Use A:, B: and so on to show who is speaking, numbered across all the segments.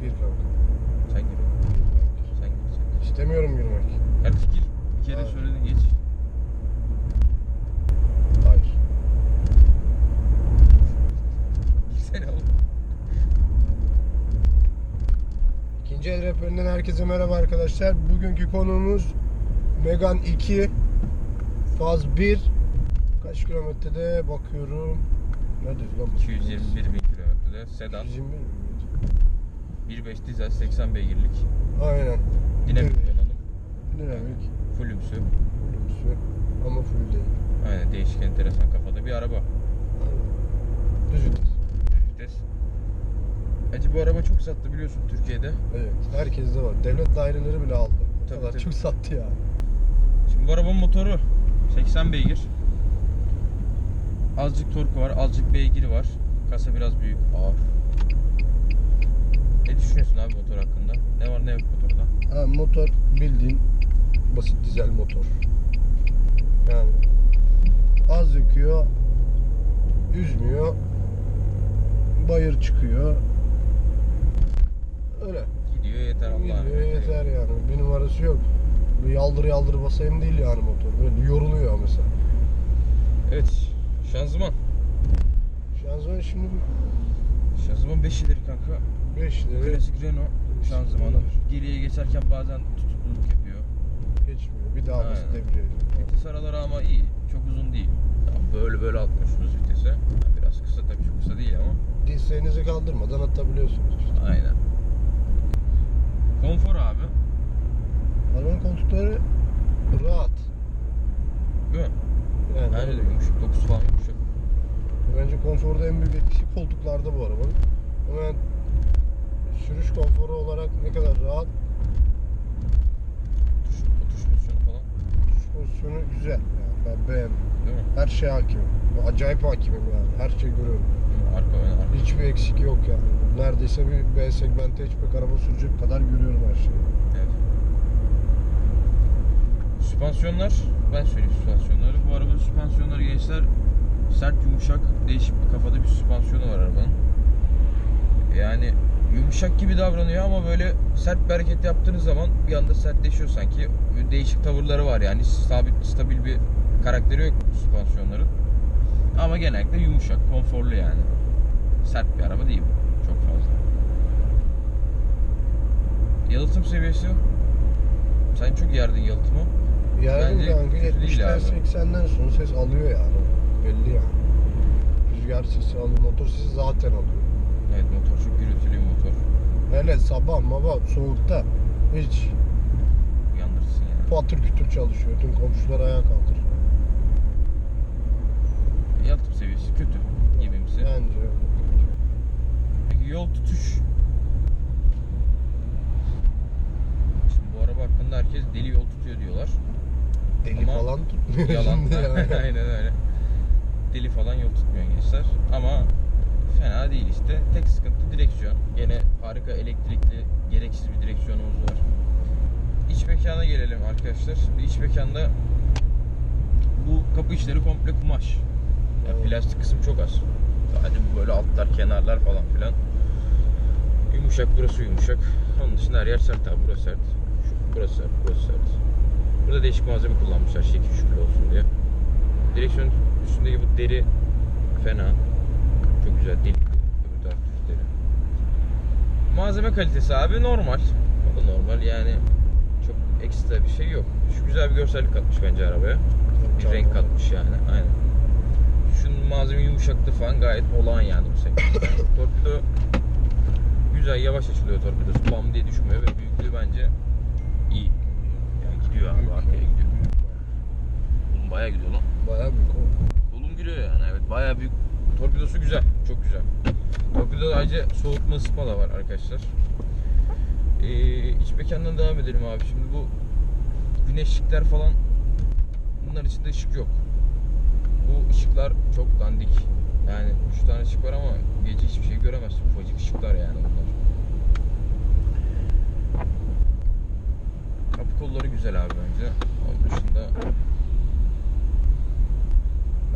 A: Gir kanka.
B: Sen gir. Sen gir. Sen gir.
A: İstemiyorum girmek.
B: Kardeş gir. Bir kere
A: Hayır.
B: söyledin geç.
A: Hayır.
B: Girsene oğlum.
A: İkinci el rehberinden herkese merhaba arkadaşlar. Bugünkü konuğumuz Megan 2 Faz 1 Kaç kilometrede bakıyorum Neredeyiz lan? bu?
B: 221 bin kilometrede sedan
A: 221 mi?
B: 1.5 dizel 80 beygirlik
A: Aynen.
B: dinamik donanım
A: Dinamik.
B: fullümsü
A: Fullümsü. Ama full değil.
B: aynen değişik enteresan kafada bir araba
A: Aynen. Düz vites.
B: Düz vites Acı bu araba çok sattı biliyorsun Türkiye'de
A: Evet. Herkeste var. Devlet daireleri bile aldı. O
B: Tabii,
A: kadar
B: tabii.
A: çok sattı ya.
B: Şimdi bu arabanın motoru 80 beygir Azıcık torku var azıcık beygiri var Kasa biraz büyük ağır Ne düşünüyorsun abi motor hakkında? Ne var ne yok motorda?
A: Ha, motor bildiğin basit dizel motor. Yani az yakıyor, üzmüyor, bayır çıkıyor. Öyle.
B: Gidiyor yeter Allah'ın
A: Gidiyor, yeter yani. Bir numarası yok. Bir yaldır yaldır basayım değil yani motor. Böyle yoruluyor mesela.
B: Evet şanzıman
A: Şanzıman şimdi
B: Şanzıman 5 ileri kanka.
A: 5 lira
B: Klasik Renault şanzımanı. Geriye geçerken bazen tutukluluk yapıyor.
A: Geçmiyor. Bir daha
B: Aynen.
A: debriyaj.
B: Vites araları ama iyi. Çok uzun değil. Tamam, Böyle böyle atmıyorsunuz vitese Ha, Biraz kısa tabii çok kısa değil ama.
A: Dirseğinizi kaldırmadan atabiliyorsunuz işte.
B: Aynen. Konfor abi.
A: Arabanın koltukları rahat.
B: Değil mi?
A: Yani
B: Bence de yumuşak dokusu falan yumuşak
A: Bence konforda en büyük etkisi koltuklarda bu arabanın. Ama yani sürüş konforu olarak ne kadar rahat,
B: Oturuş, oturuş pozisyonu falan
A: sürüş pozisyonu güzel. Yani ben beğendim.
B: Değil mi?
A: Her şeye hakimim. Acayip hakimim yani. Her şeyi görüyorum.
B: Arka ön arka
A: Hiçbir eksik yok yani. Neredeyse bir B segmente hatchback araba sürecek kadar görüyorum her şeyi.
B: Evet. Süspansiyonlar, ben söyleyeyim süspansiyonları. Bu arabanın süspansiyonları gençler sert yumuşak, değişik bir kafada bir süspansiyonu var arabanın. Yani yumuşak gibi davranıyor ama böyle sert bir hareket yaptığınız zaman bir anda sertleşiyor sanki. Değişik tavırları var yani sabit, stabil bir karakteri yok süspansiyonların. Ama genellikle yumuşak, konforlu yani. Sert bir araba değil bu. Çok fazla. Yalıtım seviyesi sen çok yerdin yalıtımı.
A: Yani
B: Bence
A: kanka
B: kötü değil
A: 70'ten
B: abi.
A: 80'den sonra ses alıyor yani. Belli yani. Rüzgar sesi alıyor, motor sesi zaten alıyor.
B: Evet motor çok gürültülü bir motor.
A: Hele sabah maba soğukta hiç
B: Uyandırırsın yani.
A: patır kütür çalışıyor. Tüm komşular ayağa kaldırır.
B: Yalıtım seviyesi kötü gibimsi.
A: Bence öyle.
B: Peki yol tutuş. Şimdi bu araba hakkında herkes deli yol tutuyor diyorlar.
A: Deli
B: Ama
A: falan tutmuyor
B: Yalan.
A: şimdi yani.
B: Aynen öyle. Deli falan yol tutmuyor gençler. Ama fena değil işte. Tek sıkıntı direksiyon. Gene harika elektrikli gereksiz bir direksiyonumuz var. İç mekana gelelim arkadaşlar. İç mekanda bu kapı içleri komple kumaş. Yani plastik kısım çok az. Sadece böyle altlar, kenarlar falan filan. Yumuşak, burası yumuşak. Onun dışında her yer sert abi. Burası sert. Şu, burası sert, burası sert. Burada değişik malzeme kullanmışlar şekil şükür olsun diye. Direksiyon üstündeki bu deri fena. Çok güzel delikli. Öbür taraf deri. Malzeme kalitesi abi normal. O da normal yani çok ekstra bir şey yok. Şu güzel bir görsellik katmış bence arabaya. Bir renk katmış yani. Aynen. Şunun malzeme yumuşaklığı falan gayet olağan yani bu segmentte. torpido güzel yavaş açılıyor torpidosu. Bam diye düşmüyor ve büyüklüğü bence iyi. Yani gidiyor abi arkaya gidiyor. Oğlum bayağı gidiyor lan.
A: Bayağı büyük o.
B: Giriyor yani evet bayağı büyük. Torpidosu güzel. Çok güzel. Torpidoda ayrıca soğutma ısıtma da var arkadaşlar. Ee, iç mekandan devam edelim abi. Şimdi bu güneşlikler falan bunlar içinde ışık yok. Bu ışıklar çok dandik. Yani 3 tane ışık var ama gece hiçbir şey göremezsin. Ufacık ışıklar yani bunlar. Kapı kolları güzel abi bence. Onun dışında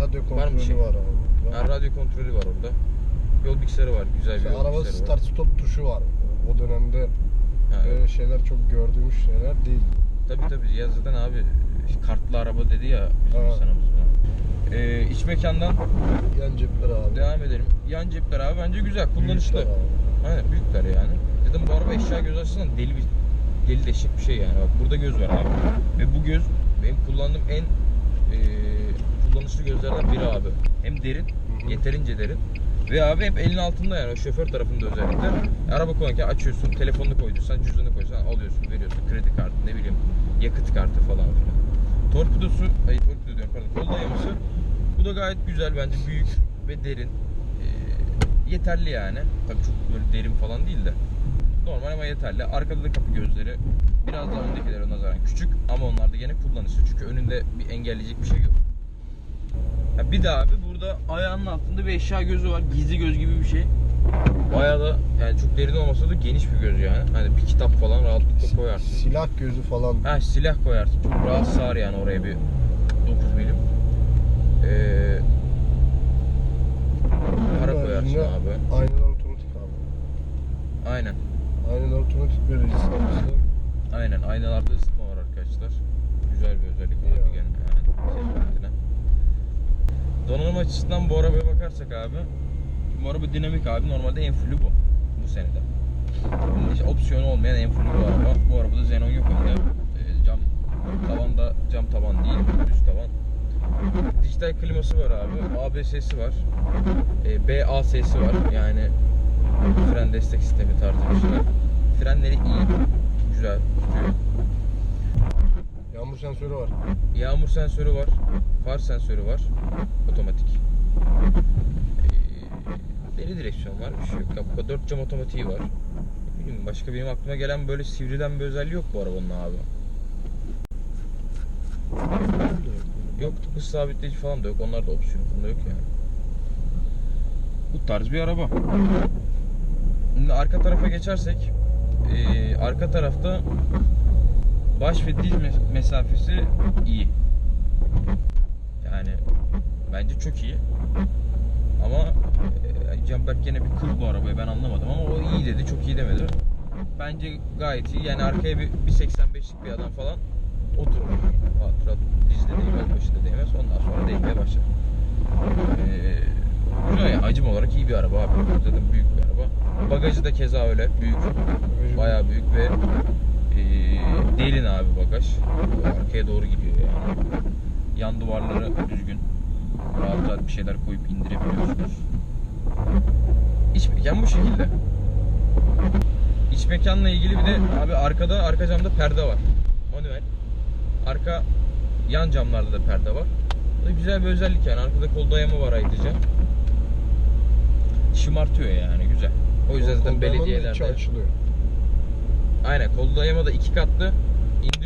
A: Radyo
B: Var mı
A: kontrolü
B: bir şey?
A: var abi.
B: Ha, radyo kontrolü var orada. Yol bilgisayarı var. Güzel bir
A: Mesela
B: yol
A: araba
B: bilgisayarı
A: start
B: var.
A: stop tuşu var. O dönemde
B: Ha,
A: böyle şeyler çok gördüğümüz şeyler değil.
B: Tabii tabii ya zaten abi kartlı araba dedi ya bizim
A: Ha.
B: insanımız buna. Ee, iç mekandan
A: Yan cepler abi.
B: devam edelim. Yan cepler abi bence güzel, kullanışlı. Aynen büyükler yani. Dedim bu araba eşya göz açısından deli bir deli deşik bir şey yani. Bak burada göz var abi. Ve bu göz benim kullandığım en e, kullanışlı gözlerden biri abi. Hem derin,
A: hı.
B: yeterince derin. Ve abi hep elin altında yani o şoför tarafında özellikle. Araba kullanırken açıyorsun, telefonunu koyduysan, cüzdanını koysan alıyorsun, veriyorsun. Kredi kartı, ne bileyim, yakıt kartı falan filan. Torpidosu, ay torpido diyorum pardon, kol dayaması. Bu da gayet güzel bence büyük ve derin. Ee, yeterli yani. Tabii çok böyle derin falan değil de. Normal ama yeterli. Arkada da kapı gözleri biraz daha öndekilere nazaran küçük ama onlar da gene kullanışlı. Çünkü önünde bir engelleyecek bir şey yok. Ya bir de abi burada ayağının altında bir eşya gözü var. Gizli göz gibi bir şey. Bayağı da yani çok derin olmasa da geniş bir göz yani. Hani bir kitap falan rahatlıkla koyarsın.
A: Silah gözü falan.
B: Ha silah koyarsın. Çok rahat sığar yani oraya bir 9 milim. Ee, para koyarsın abi.
A: Aynalar otomatik abi.
B: Aynen.
A: Aynalar otomatik ısıtması.
B: Aynen. Aynalarda ısıtma var arkadaşlar. Güzel bir özellik
A: Ya.
B: oldu gene yani segmentine. Donanım açısından bu arabaya bakarsak abi bu araba dinamik abi. Normalde en fullü bu. Bu senede. Hiç opsiyonu olmayan en fullü bu araba. Bu arabada xenon yok önde. Ee, cam tavan da cam tavan değil. Düz tavan. Dijital kliması var abi. ABS'si var. E, BAS'si var. Yani fren destek sistemi tarzı bir şeyler. Frenleri iyi. Güzel tutuyor.
A: Sensörü var.
B: Yağmur sensörü var. Far sensörü var. Otomatik. Ee, direksiyon var. Bir şey yok. Kapı 4 cam otomatiği var. Bileyim, başka benim aklıma gelen böyle sivrilen bir özelliği yok bu arabanın abi. Yok hız sabitleyici falan da yok. Onlar da opsiyon. Bunda yok yani. Bu tarz bir araba. Şimdi arka tarafa geçersek eee, arka tarafta baş ve diz mes- mesafesi iyi. Yani bence çok iyi. Ama e, Canberk gene bir kıl bu arabayı ben anlamadım ama o iyi dedi çok iyi demedi. Bence gayet iyi. Yani arkaya bir, bir 85'lik bir adam falan oturur. Rahat dizde değmez, başı da değmez. Ondan sonra değmeye başlar. Ee, güzel yani hacim olarak iyi bir araba abi. Zaten büyük bir araba. Bagajı da keza öyle büyük. Bayağı büyük ve derin abi bagaj. Arkaya doğru gidiyor yani. Yan duvarları düzgün. Rahat rahat bir şeyler koyup indirebiliyorsunuz. İç mekan bu şekilde. İç mekanla ilgili bir de abi arkada arka camda perde var. Manuel. Arka yan camlarda da perde var. Bu da güzel bir özellik yani. Arkada kol dayama var ayrıca. Şımartıyor yani güzel. O yüzden zaten belediyelerde
A: açılıyor.
B: Aynen kol dayama da iki katlı.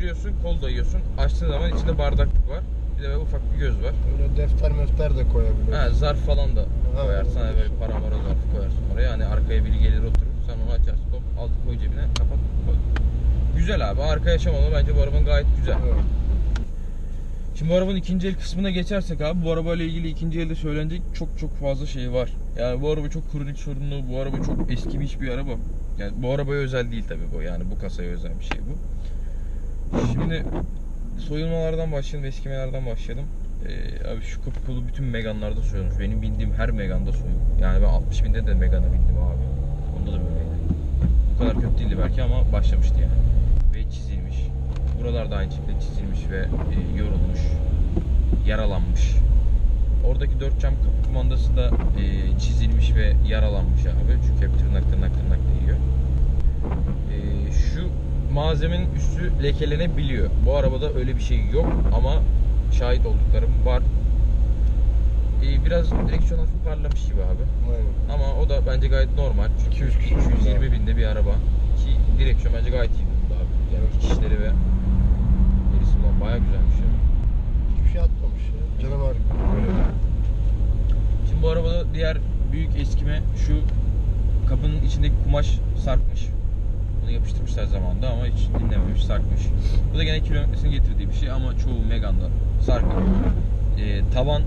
B: İndiriyorsun, kol dayıyorsun. Açtığın zaman içinde bardaklık var. Bir de ufak bir göz var.
A: Böyle defter mefter de koyabiliyorsun.
B: Ha, zarf falan da
A: Ha,
B: koyarsan hani
A: evet.
B: böyle para mara zarfı koyarsın oraya. Yani arkaya biri gelir oturur. Sen onu açarsın. Hop altı koy cebine kapat koy. Güzel abi. Arka yaşamalı. Bence bu arabanın gayet güzel.
A: Evet.
B: Şimdi bu arabanın ikinci el kısmına geçersek abi bu arabayla ilgili ikinci elde söylenecek çok çok fazla şey var. Yani bu araba çok kronik sorunlu, bu araba çok eskimiş bir araba. Yani bu arabaya özel değil tabii bu. Yani bu kasaya özel bir şey bu. Şimdi soyulmalardan başlayalım, eskimelerden başlayalım. Ee, abi şu kapı kolu bütün Megane'larda soyulmuş. Benim bindiğim her Megane'da soyulmuş. Yani ben 60 binde de Megane'a bindim abi. Onda da böyleydi. Bu kadar kötü değildi belki ama başlamıştı yani. Ve çizilmiş. Buralar da aynı şekilde çizilmiş ve e, yorulmuş. Yaralanmış. Oradaki dört cam kapı kumandası da e, çizilmiş ve yaralanmış abi. Çünkü hep tırnak tırnak tırnak değiyor. E, şu malzemenin üstü lekelenebiliyor. Bu arabada öyle bir şey yok ama şahit olduklarım var. E, biraz direksiyon hafif parlamış gibi abi.
A: Aynen.
B: Ama o da bence gayet normal. Çünkü
A: 200 küsur
B: 220 binde bir araba. Ki direksiyon bence gayet iyi durumda abi. Yani dikişleri ve gerisi falan bayağı güzelmiş ya.
A: Hiçbir şey atmamış ya. Canavar gibi.
B: Şimdi bu arabada diğer büyük eskime şu kapının içindeki kumaş sarkmış. Bunu yapıştırmışlar zamanında ama hiç dinlememiş, sarkmış. Bu da gene kilometresini getirdiği bir şey ama çoğu Megane'da sarkık. Ee, tavan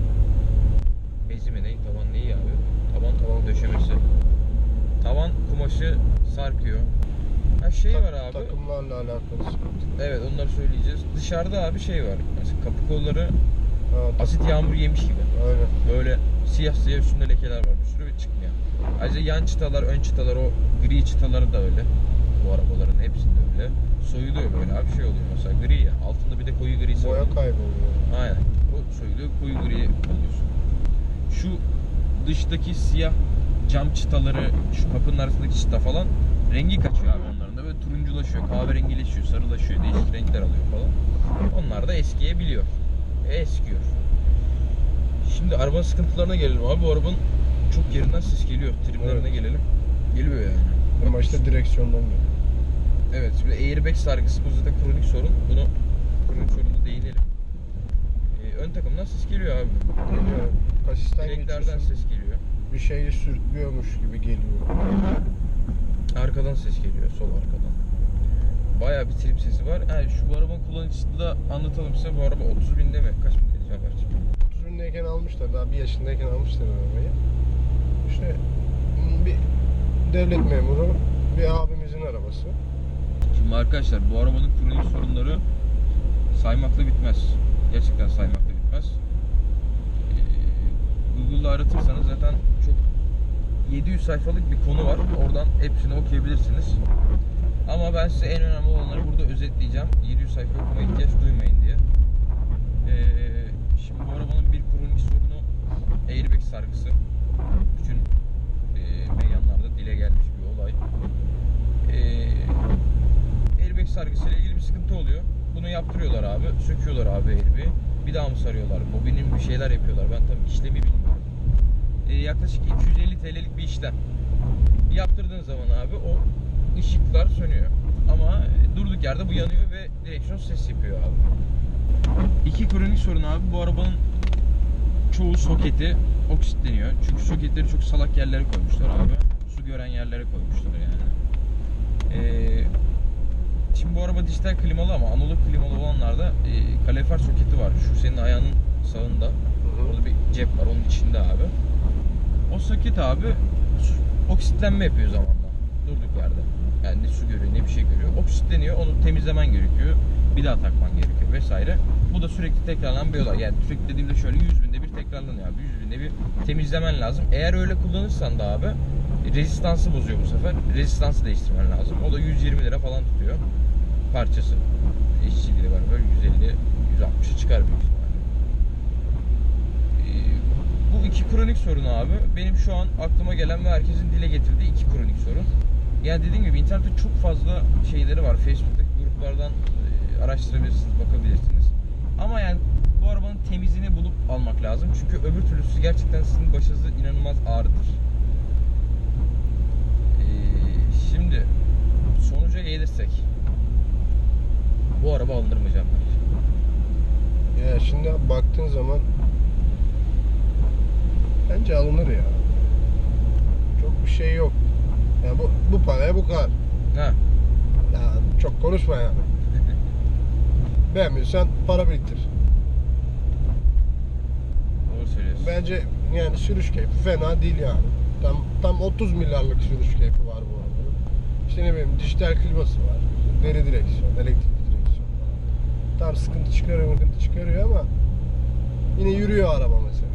B: bezi mi ne? Tavan neyi abi? Tavan tavan döşemesi. Tavan kumaşı sarkıyor. şey
A: Tak-
B: var abi.
A: Takımlarla alakalı sıkıntı.
B: Evet onları söyleyeceğiz. Dışarıda abi şey var. Mesela kapı kolları
A: Ha,
B: asit yağmur yemiş gibi.
A: Aynen.
B: Böyle siyah siyah üstünde lekeler var bir sürü ve çıkmıyor. Ayrıca yan çıtalar, ön çıtalar o gri çıtaları da öyle. Bu arabaların hepsinde öyle. Soyuluyor böyle abi şey oluyor mesela gri ya. Altında bir de koyu grisi
A: Boya kayboluyor.
B: Aynen. O soyuluyor koyu griye alıyorsun. Şu dıştaki siyah cam çıtaları, şu kapının arasındaki çıta falan rengi kaçıyor abi onların da böyle turunculaşıyor, kahverengileşiyor, sarılaşıyor, değişik renkler alıyor falan. Onlar da eskiyebiliyor. E, eskiyor. Şimdi arabanın sıkıntılarına gelelim abi. Bu arabanın çok yerinden ses geliyor. Trimlerine
A: Evet.
B: gelelim. Geliyor yani.
A: Ama işte direksiyondan geliyor.
B: Evet şimdi airbag sargısı bu zaten kronik sorun. Bunu kronik sorunu değinelim. Ee, ön takımdan ses geliyor abi.
A: Geliyor. Kasisten
B: Direklerden
A: geçiyorsun.
B: ses geliyor.
A: Bir şeyi sürtüyormuş gibi geliyor.
B: Arkadan ses geliyor, sol arkadan. Bayağı bir trim sesi var. Yani şu bu arabanın kullanıcısı da anlatalım size. Bu araba 30 binde mi? Kaç bin dedi Canberk'cim?
A: 30 bindeyken almışlar. Daha bir yaşındayken almışlar arabayı. İşte bir devlet memuru bir abimizin arabası.
B: Şimdi arkadaşlar bu arabanın kronik sorunları saymakla bitmez. Gerçekten saymakla bitmez. Ee, Google'da aratırsanız zaten çok 700 sayfalık bir konu var. Oradan hepsini okuyabilirsiniz. Ama ben size en önemli olanları burada özetleyeceğim. 700 sayfa okumaya ihtiyaç duymayın diye. Ee, şimdi bu arabanın bir kronik sorunu airbag sargısı. Bütün e, meyanlarda dile gelmiş bir olay. Ee, airbag sargısıyla ilgili bir sıkıntı oluyor. Bunu yaptırıyorlar abi. Söküyorlar abi airbag'i. Bir daha mı sarıyorlar? Bobinin bir şeyler yapıyorlar. Ben tabii işlemi bilmiyorum. Ee, yaklaşık 250 TL'lik bir işlem. Yaptırdığın zaman abi o ışıklar sönüyor. Ama e, durduk yerde bu yanıyor ve direksiyon ses yapıyor abi. İki kronik sorun abi. Bu arabanın çoğu soketi oksitleniyor. Çünkü soketleri çok salak yerlere koymuşlar abi. Su gören yerlere koymuşlar yani. Ee, şimdi bu araba dijital klimalı ama analog klimalı olanlarda e, kalorifer soketi var. Şu senin ayağının sağında. Orada bir cep var onun içinde abi. O soket abi oksitlenme yapıyor zamanla. Durduk yerde. Yani ne su görüyor ne bir şey görüyor. Oksitleniyor onu temizlemen gerekiyor. Bir daha takman gerekiyor vesaire. Bu da sürekli tekrarlanan bir olay. Yani sürekli dediğimde şöyle 100 binde bir tekrarlanıyor abi. 100 binde bir temizlemen lazım. Eğer öyle kullanırsan da abi rezistansı bozuyor bu sefer. Rezistansı değiştirmen lazım. O da 120 lira falan tutuyor parçası. İşçiliği var böyle 150 160'ı çıkar büyük ihtimalle. Ee, bu iki kronik sorun abi benim şu an aklıma gelen ve herkesin dile getirdiği iki kronik sorun. Yani dediğim gibi internette çok fazla şeyleri var. Facebook'taki gruplardan e, araştırabilirsiniz, bakabilirsiniz. Ama yani bu arabanın temizini bulup almak lazım. Çünkü öbür türlüsü gerçekten sizin başınızı inanılmaz ağrıtır. Ee, şimdi sonuca gelirsek bu araba Can Bey?
A: Ya şimdi baktığın zaman bence alınır ya. Çok bir şey yok. Ya bu, bu paraya bu kadar.
B: Ha.
A: Ya çok konuşma yani. Beğenmiyorsan para biriktir.
B: Doğru söylüyorsun.
A: Bence yani sürüş keyfi fena değil yani. Tam tam 30 milyarlık sürüş keyfi var bu arabanın. İşte ne bileyim dijital kliması var. Deri direksiyon, falan. Tam sıkıntı çıkarıyor, sıkıntı çıkarıyor ama yine yürüyor araba mesela.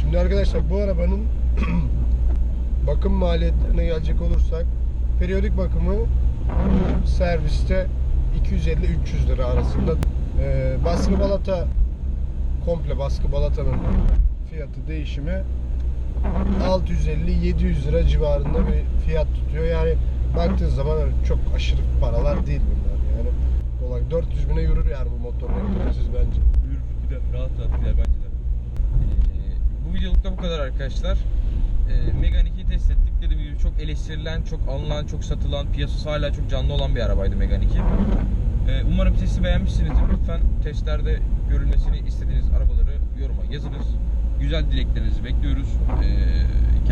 A: Şimdi arkadaşlar bu arabanın bakım maliyetlerine gelecek olursak periyodik bakımı serviste 250-300 lira arasında. Ee, baskı balata komple baskı balatanın fiyatı değişimi 650-700 lira civarında bir fiyat tutuyor. Yani baktığın zaman çok aşırı paralar değil bunlar yani. Kolay 400 bine yürür yani bu motor elektriksiz bence.
B: Yürür gider. Rahat rahat gider bence de. Ee, bu videolukta bu kadar arkadaşlar. Ee, Megane 2'yi test ettik. Dediğim gibi çok eleştirilen, çok alınan, çok satılan, piyasası hala çok canlı olan bir arabaydı Megane 2. Ee, umarım testi beğenmişsinizdir. Lütfen testlerde görülmesini istediğiniz arabaları yoruma yazınız. Güzel dileklerinizi bekliyoruz. Ee,